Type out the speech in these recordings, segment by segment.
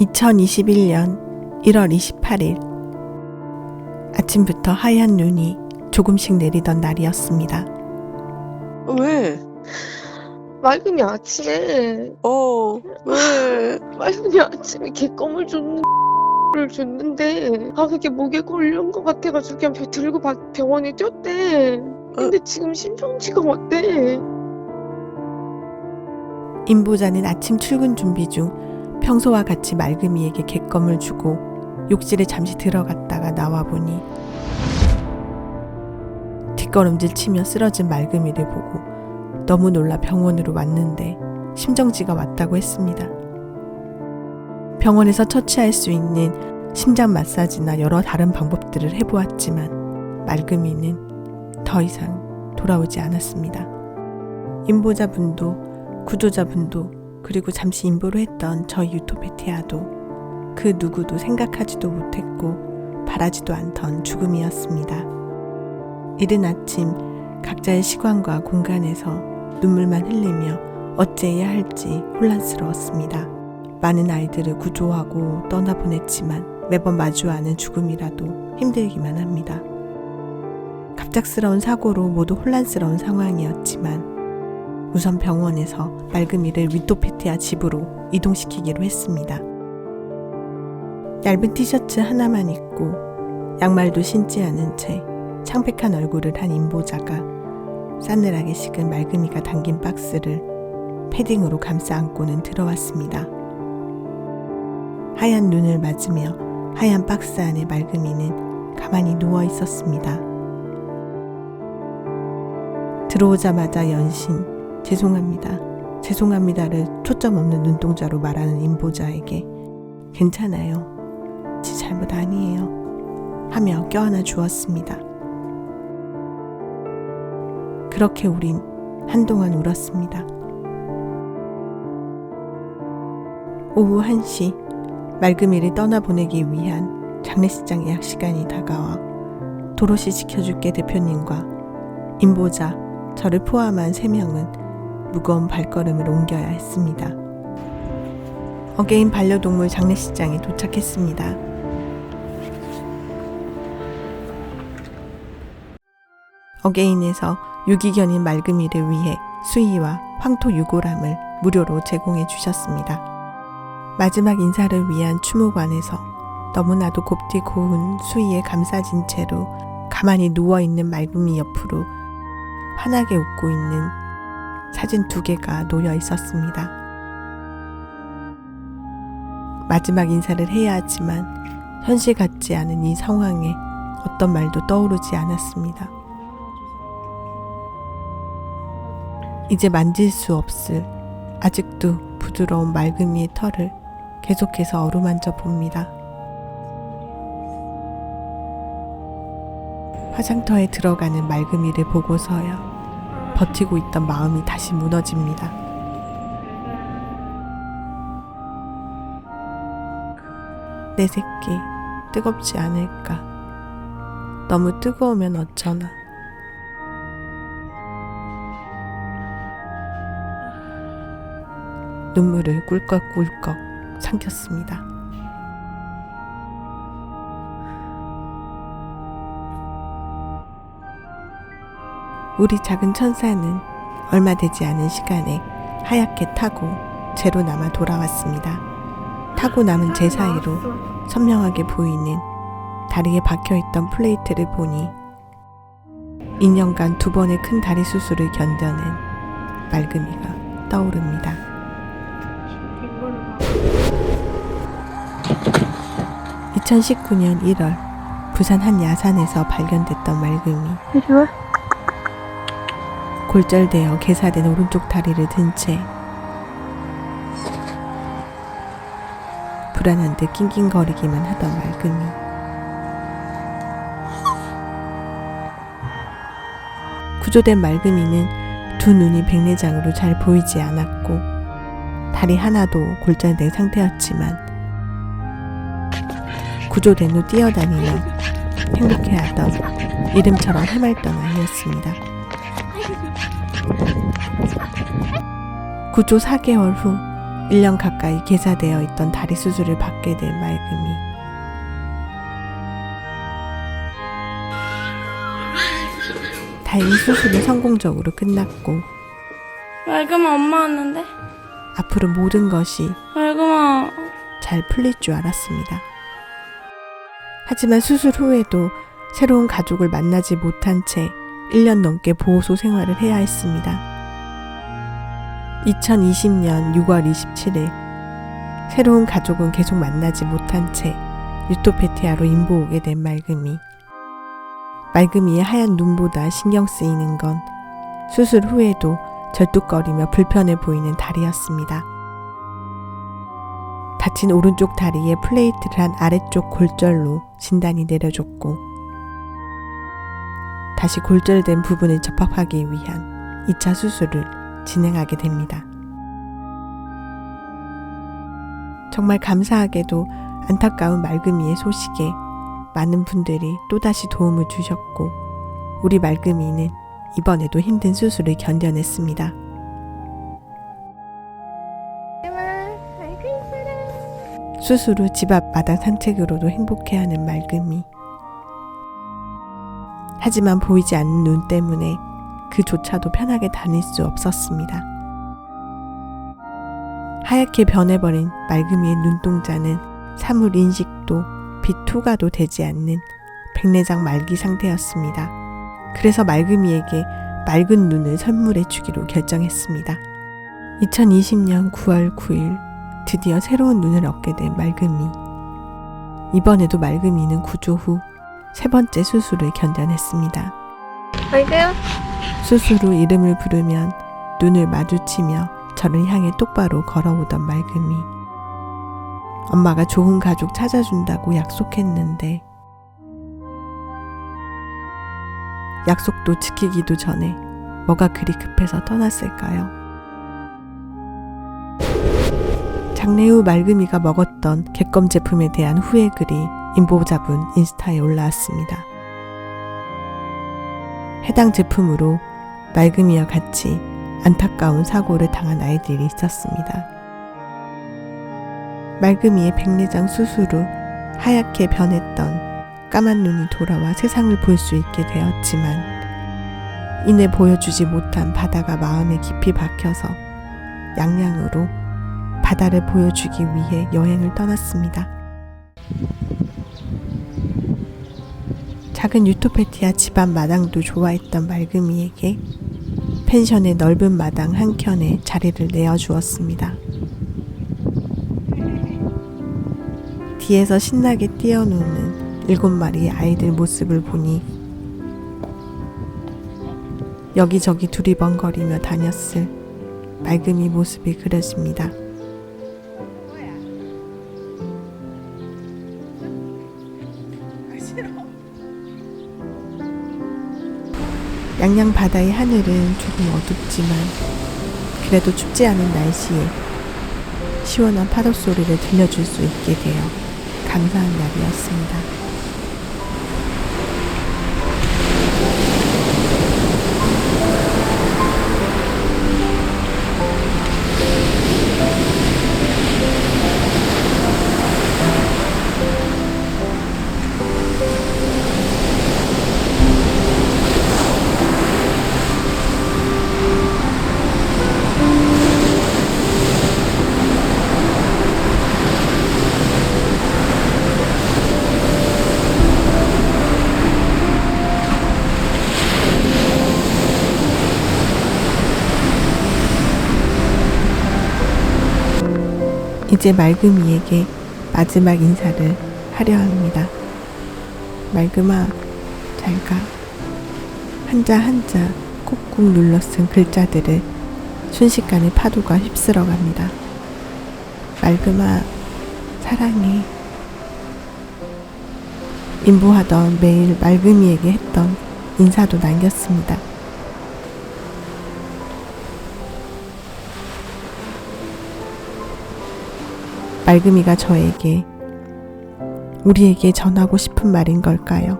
2021년 1월 28일 아침부터 하얀 눈이 조금씩 내리던 날이었습니다. 왜? 맑음이 아침에 어, 왜? 맑음이 아침에 개껌을 줬는 를 줬는데 아 그게 목에 걸린 것 같아가지고 그냥 벼- 들고 바- 병원에 뛰었대 근데 지금 심정지가 왔대 임보자는 아침 출근 준비 중 평소와 같이 맑음이에게 객검을 주고 욕실에 잠시 들어갔다가 나와 보니 뒷걸음질 치며 쓰러진 맑음이를 보고 너무 놀라 병원으로 왔는데 심정지가 왔다고 했습니다. 병원에서 처치할 수 있는 심장 마사지나 여러 다른 방법들을 해보았지만 맑음이는 더 이상 돌아오지 않았습니다. 임보자분도 구조자분도 그리고 잠시 인보를 했던 저희 유토피티아도 그 누구도 생각하지도 못했고 바라지도 않던 죽음이었습니다. 이른 아침 각자의 시간과 공간에서 눈물만 흘리며 어찌해야 할지 혼란스러웠습니다. 많은 아이들을 구조하고 떠나보냈지만 매번 마주하는 죽음이라도 힘들기만 합니다. 갑작스러운 사고로 모두 혼란스러운 상황이었지만 우선 병원에서 맑음이를 위토피티아 집으로 이동시키기로 했습니다. 얇은 티셔츠 하나만 입고 양말도 신지 않은 채 창백한 얼굴을 한 임보자가 싸늘하게 식은 맑음이가 담긴 박스를 패딩으로 감싸 안고는 들어왔습니다. 하얀 눈을 맞으며 하얀 박스 안에 맑음이는 가만히 누워 있었습니다. 들어오자마자 연신 죄송합니다. 죄송합니다를 초점 없는 눈동자로 말하는 임보자에게 괜찮아요. 지 잘못 아니에요. 하며 껴안아 주었습니다. 그렇게 우린 한동안 울었습니다. 오후 1시 맑음이를 떠나보내기 위한 장례식장 예약 시간이 다가와 도로시 지켜줄게 대표님과 임보자, 저를 포함한 3명은 무거운 발걸음을 옮겨야 했습니다. 어게인 반려동물 장례식장에 도착했습니다. 어게인에서 유기견인 맑음이를 위해 수의와 황토 유골함을 무료로 제공해 주셨습니다. 마지막 인사를 위한 추모관에서 너무나도 곱디 고운 수의에 감싸진 채로 가만히 누워있는 맑음이 옆으로 환하게 웃고 있는 사진 두 개가 놓여 있었습니다. 마지막 인사를 해야 하지만 현실 같지 않은 이 상황에 어떤 말도 떠오르지 않았습니다. 이제 만질 수 없을 아직도 부드러운 맑음이의 털을 계속해서 어루만져 봅니다. 화장터에 들어가는 맑음이를 보고서야 버티고 있던 마음이 다시 무너집니다. 내 새끼 뜨겁지 않을까. 너무 뜨거우면 어쩌나. 눈물을 꿀꺽꿀꺽 삼켰습니다. 우리 작은 천사는 얼마 되지 않은 시간에 하얗게 타고 제로 남아 돌아왔습니다. 타고 남은 제 사이로 선명하게 보이는 다리에 박혀 있던 플레이트를 보니 2년간 두 번의 큰 다리 수술을 견뎌낸 맑음이가 떠오릅니다. 2019년 1월 부산 한 야산에서 발견됐던 맑음이 골절되어 개사된 오른쪽 다리를 든 채 불안한 듯 낑낑거리기만 하던 맑음이 구조된 맑음이는 두 눈이 백내장으로 잘 보이지 않았고 다리 하나도 골절된 상태였지만 구조된 후 뛰어다니며 행복해하던 이름처럼 해맑던 아이였습니다. 구조 4개월 후 1년 가까이 계사되어 있던 다리 수술을 받게 된 맑음이 다행히 수술은 성공적으로 끝났고 맑음아 엄마 왔는데? 앞으로 모든 것이 맑음아 잘 풀릴 줄 알았습니다. 하지만 수술 후에도 새로운 가족을 만나지 못한 채 1년 넘게 보호소 생활을 해야 했습니다. 2020년 6월 27일 새로운 가족은 계속 만나지 못한 채 유토페티아로 인보 오게 된 맑음이 맑음이의 하얀 눈보다 신경 쓰이는 건 수술 후에도 절뚝거리며 불편해 보이는 다리였습니다. 다친 오른쪽 다리에 플레이트를 한 아래쪽 골절로 진단이 내려졌고 다시 골절된 부분을 접합하기 위한 2차 수술을 진행하게 됩니다. 정말 감사하게도 안타까운 맑음이의 소식에 많은 분들이 또다시 도움을 주셨고 우리 맑음이는 이번에도 힘든 수술을 견뎌냈습니다. 수술 후 집 앞 마당 산책으로도 행복해하는 맑음이. 하지만 보이지 않는 눈 때문에 그조차도 편하게 다닐 수 없었습니다. 하얗게 변해버린 맑음이의 눈동자는 사물 인식도 빛 투과도 되지 않는 백내장 말기 상태였습니다. 그래서 맑음이에게 맑은 눈을 선물해 주기로 결정했습니다. 2020년 9월 9일 드디어 새로운 눈을 얻게 된 맑음이. 이번에도 맑음이는 구조 후 세 번째 수술을 견뎌냈습니다. 맑음 수술 후 이름을 부르면 눈을 마주치며 저를 향해 똑바로 걸어오던 맑음이. 엄마가 좋은 가족 찾아준다고 약속했는데, 약속도 지키기도 전에 뭐가 그리 급해서 떠났을까요? 장래 후 맑음이가 먹었던 객검 제품에 대한 후회 글이 인보자분 인스타에 올라왔습니다. 해당 제품으로 맑음이와 같이 안타까운 사고를 당한 아이들이 있었습니다. 맑음이의 백내장 수술 후 하얗게 변했던 까만 눈이 돌아와 세상을 볼 수 있게 되었지만 이내 보여주지 못한 바다가 마음에 깊이 박혀서 양양으로 바다를 보여주기 위해 여행을 떠났습니다. 작은 유토페티아 집안 마당도 좋아했던 맑음이에게 펜션의 넓은 마당 한켠에 자리를 내어주었습니다. 뒤에서 신나게 뛰어노는 일곱 마리의 아이들 모습을 보니 여기저기 두리번거리며 다녔을 맑음이 모습이 그려집니다. 양양 바다의 하늘은 조금 어둡지만 그래도 춥지 않은 날씨에 시원한 파도 소리를 들려줄 수 있게 되어 감사한 날이었습니다. 이제 맑음이에게 마지막 인사를 하려 합니다. 맑음아, 잘 가. 한자 한자 꾹꾹 눌러 쓴 글자들을 순식간에 파도가 휩쓸어 갑니다. 맑음아, 사랑해. 인보하던 매일 맑음이에게 했던 인사도 남겼습니다. 맑음이가 저에게 우리에게 전하고 싶은 말인 걸까요?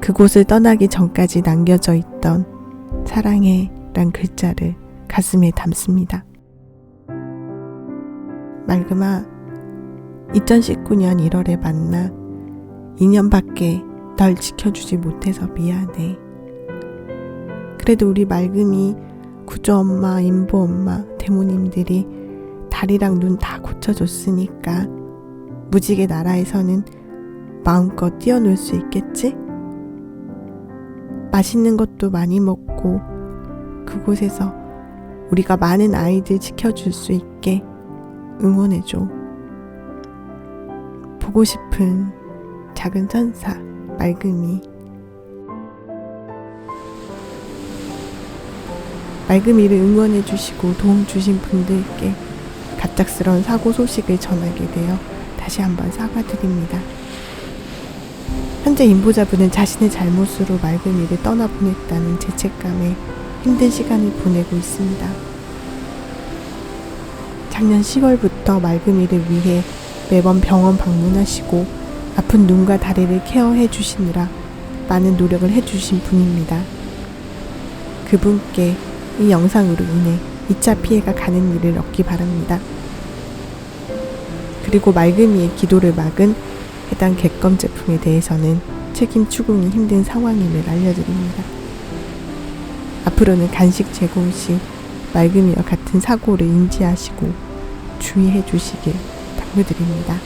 그곳을 떠나기 전까지 남겨져 있던 사랑해 란 글자를 가슴에 담습니다. 맑음아, 2019년 1월에 만나 2년밖에 널 지켜주지 못해서 미안해. 그래도 우리 맑음이 구조 엄마, 인보 엄마, 대모님들이 다리랑 눈 다 고쳐줬으니까 무지개 나라에서는 마음껏 뛰어놀 수 있겠지? 맛있는 것도 많이 먹고 그곳에서 우리가 많은 아이들 지켜줄 수 있게 응원해줘. 보고 싶은 작은 천사 맑음이 맑음이를 응원해주시고 도움 주신 분들께 갑작스러운 사고 소식을 전하게 되어 다시 한번 사과드립니다. 현재 임보자분은 자신의 잘못으로 맑음이를 떠나보냈다는 죄책감에 힘든 시간을 보내고 있습니다. 작년 10월부터 맑음이를 위해 매번 병원 방문하시고 아픈 눈과 다리를 케어해 주시느라 많은 노력을 해 주신 분입니다. 그분께 이 영상으로 인해 2차 피해가 가는 일을 얻기 바랍니다. 그리고 맑음이의 기도를 막은 해당 객검 제품에 대해서는 책임 추궁이 힘든 상황임을 알려드립니다. 앞으로는 간식 제공 시 맑음이와 같은 사고를 인지하시고 주의해 주시길 당부드립니다.